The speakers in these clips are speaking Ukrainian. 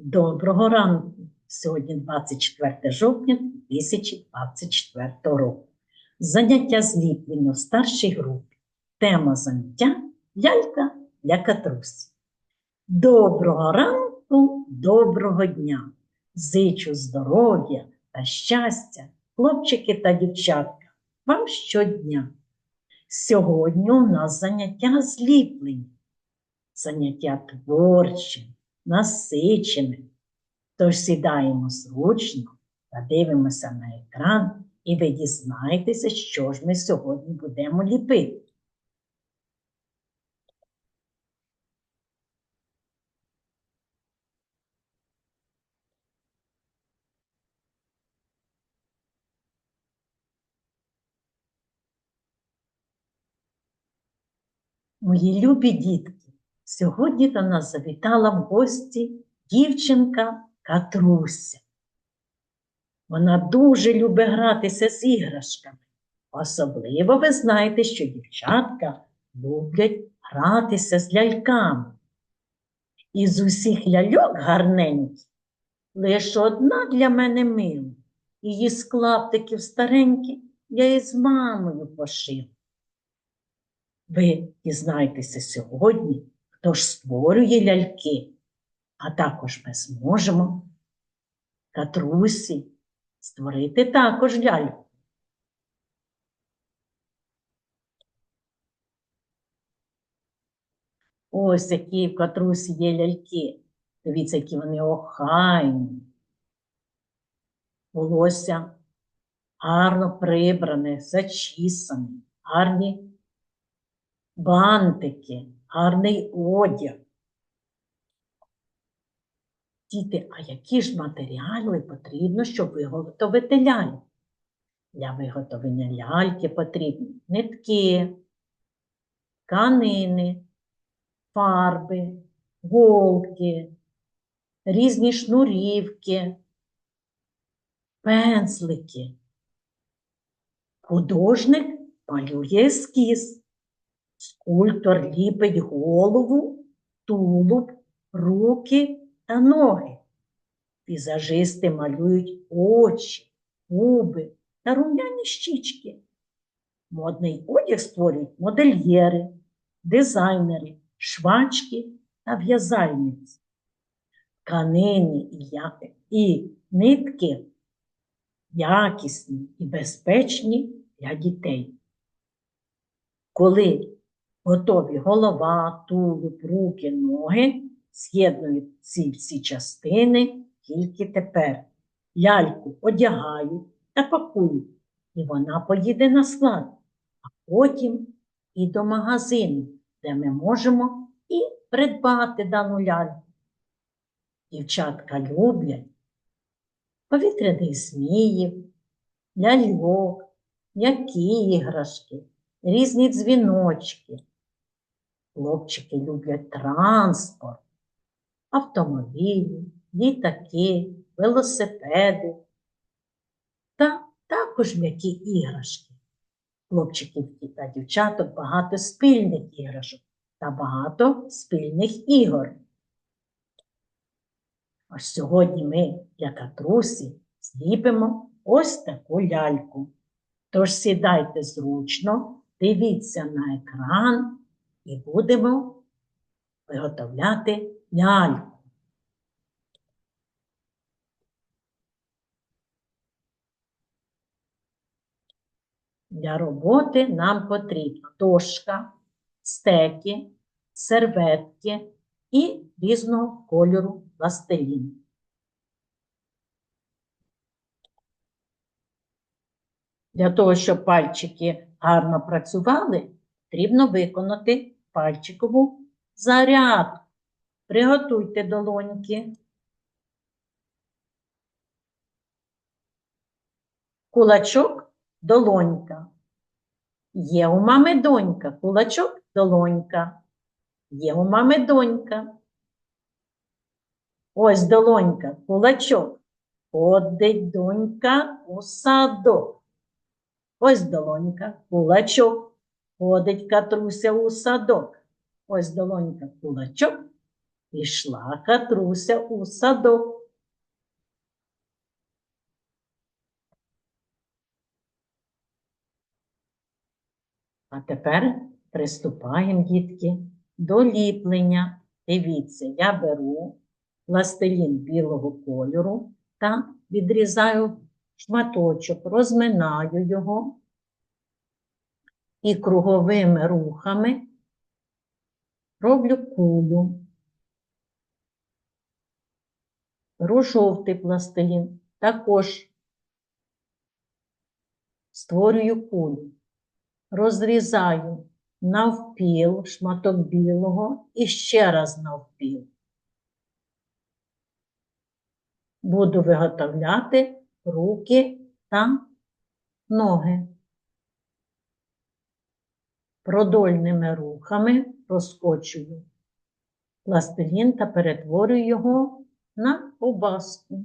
Доброго ранку! Сьогодні 24 жовтня 2024 року. Заняття зліплення в старшій групі. Тема заняття лялька для катрусі. Доброго ранку, доброго дня! Зичу здоров'я та щастя, хлопчики та дівчатка, вам щодня. Сьогодні у нас заняття зліплення, заняття творче, насичене. Тож сідаємо зручно та дивимося на екран, і ви дізнаєтеся, що ж ми сьогодні будемо ліпити. Мої любі дітки, сьогодні до нас завітала в гості дівчинка Катруся. Вона дуже любить гратися з іграшками. Особливо ви знаєте, що дівчатка люблять гратися з ляльками. Із усіх ляльок гарненьких лише одна для мене мила. Її з клаптиків старенькі я із мамою пошив. Ви дізнаєтеся сьогодні, хто ж створює ляльки, а також ми зможемо Катрусі створити також ляльку. Ось які в Катрусі є ляльки. Дивіться, які вони охайні. Волосся гарно прибране, зачісане, гарні бантики, гарний одяг. Діти, а які ж матеріали потрібно, щоб виготовити ляльку? Для виготовлення ляльки потрібні нитки, тканини, фарби, голки, різні шнурівки, пензлики. Художник малює ескіз. Скульптор ліпить голову, тулуб, руки та ноги. Візажисти малюють очі, губи та рум'яні щічки. Модний одяг створюють модельєри, дизайнери, швачки та в'язальниці. Тканини і, і нитки якісні і безпечні для дітей. Коли готові голова, тулуб, руки, ноги, з'єднують ці всі частини тільки тепер. Ляльку одягають та пакують, і вона поїде на склад, а потім і до магазину, де ми можемо і придбати дану ляльку. Дівчатка люблять повітряних зміїв, ляльок, м'які іграшки, різні дзвіночки. Хлопчики люблять транспорт, автомобілі, літаки, велосипеди та також м'які іграшки. Хлопчиків та дівчаток багато спільних іграшок та багато спільних ігор. Ось сьогодні ми для катрусі зліпимо ось таку ляльку. Тож сідайте зручно, дивіться на екран і будемо виготовляти ляльку. Для роботи нам потрібна дошка, стеки, серветки і різного кольору пластилін. Для того, щоб пальчики гарно працювали, потрібно виконати пальчикову зарядку. Приготуйте долоньки. Кулачок долонька. Є у мами донька, кулачок долонька. Є у мами донька. Ось долонька, кулачок. Ходить донька у садок. Ось долонька, кулачок. Ходить катруся у садок. Ось долонька, кулачок. Пішла Катруся у садок. А тепер приступаємо, дітки, до ліплення. Дивіться, я беру пластилін білого кольору та відрізаю шматочок, розминаю його і круговими рухами роблю кулю. Беру жовтий пластилін, також створюю кулю, розрізаю навпіл шматок білого і ще раз навпіл. Буду виготовляти руки та ноги. Продольними рухами розкочую пластилін та перетворюю його на обаску.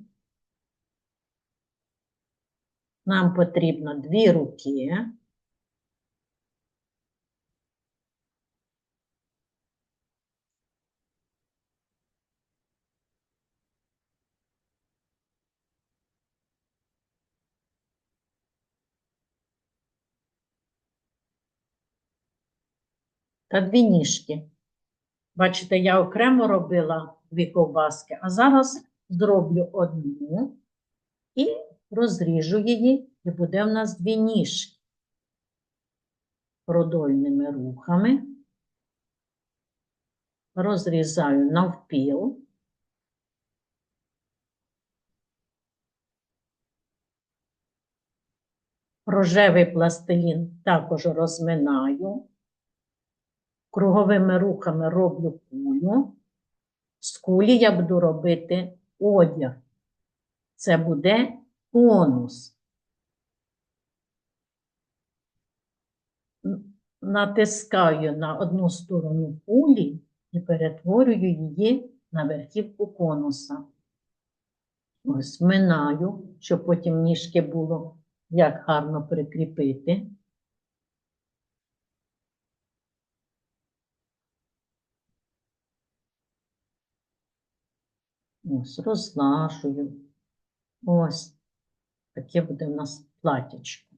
Нам потрібно дві руки. Та дві ніжки. Бачите, я окремо робила дві ковбаски, а зараз зроблю одну і розріжу її, і буде в нас дві ніжки. Продольними рухами розрізаю навпіл. Рожевий пластилін також розминаю. Круговими рухами роблю кулю. З кулі я буду робити одяг. Це буде конус. Натискаю на одну сторону кулі і перетворюю її на верхівку конуса. Ось минаю, щоб потім ніжки було як гарно прикріпити. Ось, розлажую. Ось. Таке буде в нас платічко.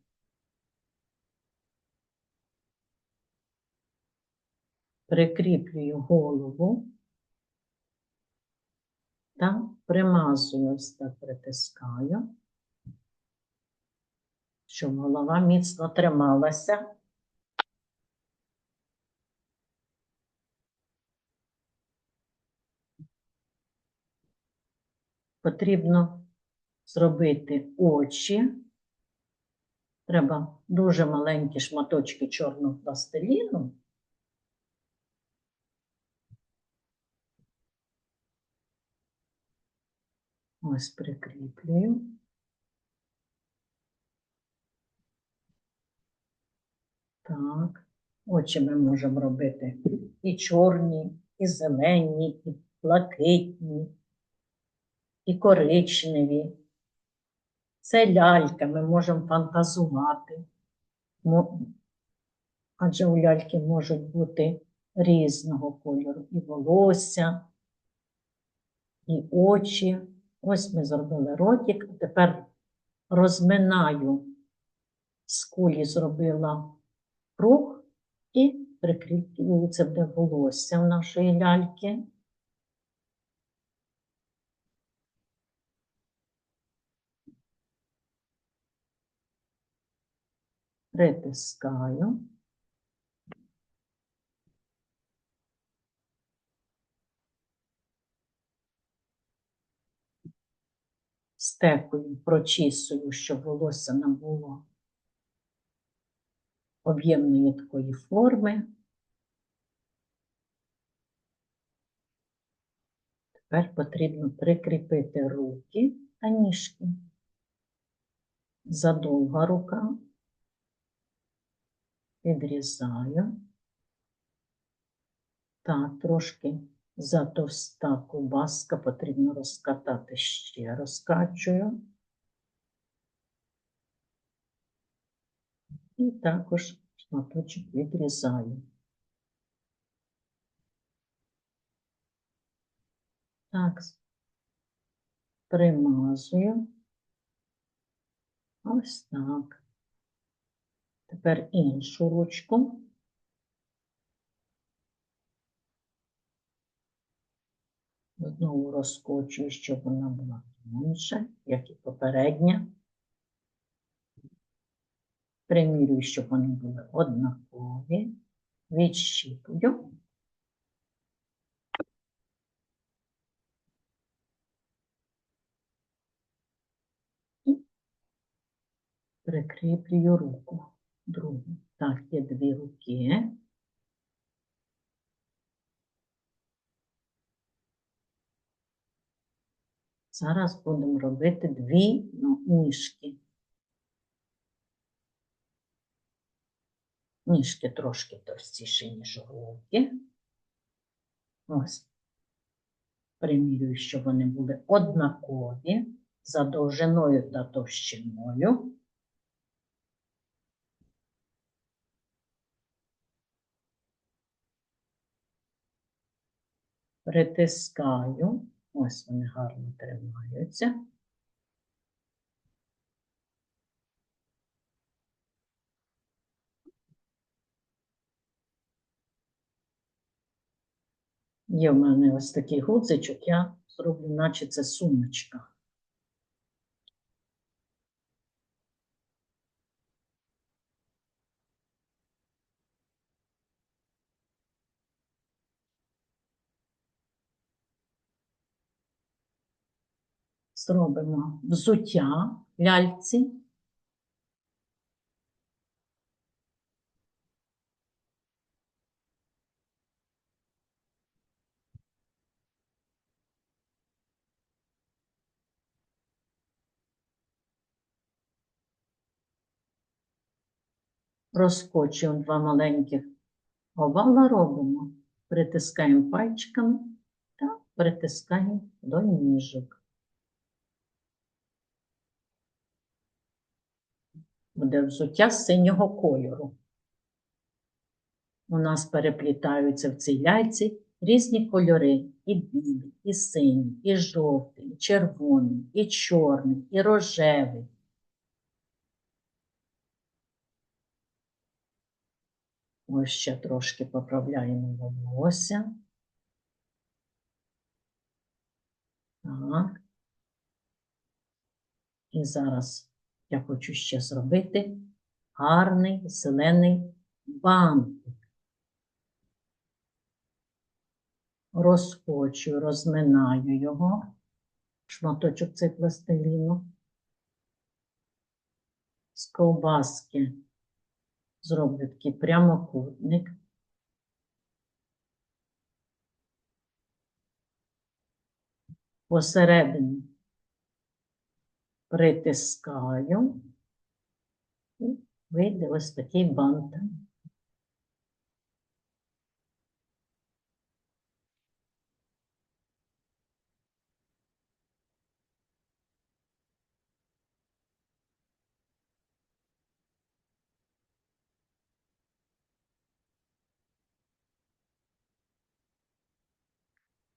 Прикріплюю голову та примазую, ось так притискаю, щоб голова міцно трималася. Потрібно зробити очі. Треба дуже маленькі шматочки чорного пластиліну. Ось прикріплюю. Так, очі ми можемо робити і чорні, і зелені, і блакитні, і коричневі. Це лялька, ми можемо фантазувати. Адже у ляльки можуть бути різного кольору і волосся, і очі. Ось ми зробили ротик. а Тепер розминаю з кулі зробила круг і прикріплюю це буде волосся в нашої ляльки. Притискаю. Стекою прочісую, щоб волосся нам було об'ємної такої форми. Тепер потрібно прикріпити руки та ніжки. Задовга рука. Відрізаю. Так, трошки затовста ковбаска потрібно розкатати ще розкачую. І також шматочок відрізаю. Так. Примазую. Ось так. Тепер іншу ручку. Знову розкочую, щоб вона була тонша, як і попередня. Примірюю, щоб вони були однакові. Відщіпую. І Прикріплюю руку другу. Так, є дві руки. Зараз будемо робити дві ну, ніжки. Ніжки трошки товстіші, ніж руки. Ось. Примірюю, щоб вони були однакові за довжиною та товщиною. Притискаю. Ось вони гарно тримаються. Є в мене ось такий гудзичок, я зроблю, наче це сумочка. Зробимо взуття ляльці. Розкочуємо два маленьких овала робимо, притискаємо пальчиками та притискаємо до ніжок. Буде взуття синього кольору. У нас переплітаються в цій ляйці різні кольори: і білий, і синій, і жовтий, і червоний, і чорний, і рожевий. Ось ще трошки поправляємо волосся. Так. І зараз я хочу ще зробити гарний зелений бантик. Розкочую, розминаю його, шматочок цей пластиліну. З ковбаски зроблю такий прямокутник. Посередині притискаю вийде ось такий бант.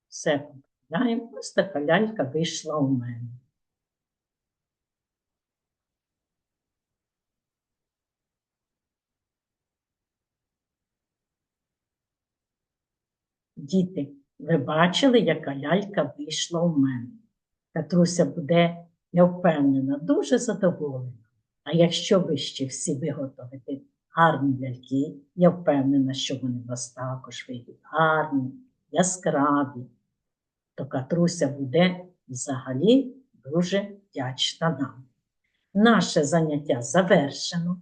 Все. Ось така лялька вийшла у мене. Діти, ви бачили, яка лялька вийшла у мене. Катруся буде, я впевнена, дуже задоволена. А якщо ви ще всі виготовите гарні ляльки, я впевнена, що вони вас також вийдуть гарні, яскраві, то Катруся буде взагалі дуже вдячна нам. Наше заняття завершено.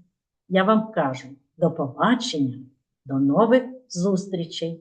Я вам кажу до побачення, до нових зустрічей!